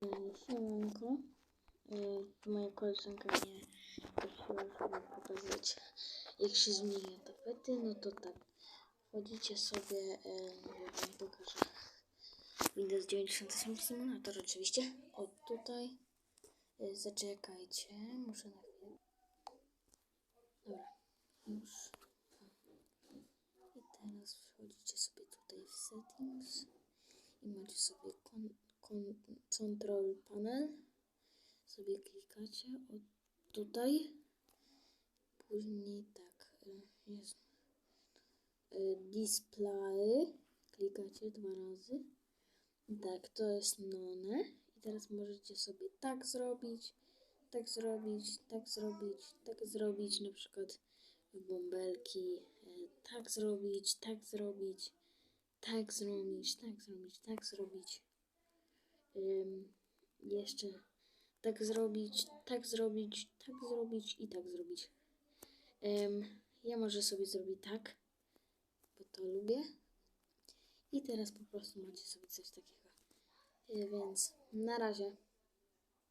Siemanko. Y, Moja koleżanka mnie prosiła, żeby pokazać jak się zmienia tapety. No to tak, wchodzicie sobie, y, ja wam pokażę Windows 98 Simulator oczywiście. O tutaj, Y, zaczekajcie, muszę na chwilę. Dobra, już. I teraz wchodzicie sobie tutaj w settings i macie sobie kon, kon, control panel. Sobie klikacie o tutaj. Później tak, y, jest y, display. Klikacie dwa razy. Tak, to jest none. I teraz możecie sobie tak zrobić, tak zrobić, tak zrobić, tak zrobić, na przykład w bąbelki, y, tak zrobić, tak zrobić, tak zrobić, tak zrobić, tak zrobić. Jeszcze tak zrobić, tak zrobić, tak zrobić i tak zrobić. Ja może sobie zrobię tak, bo to lubię. I teraz po prostu macie sobie coś takiego. Y, więc na razie.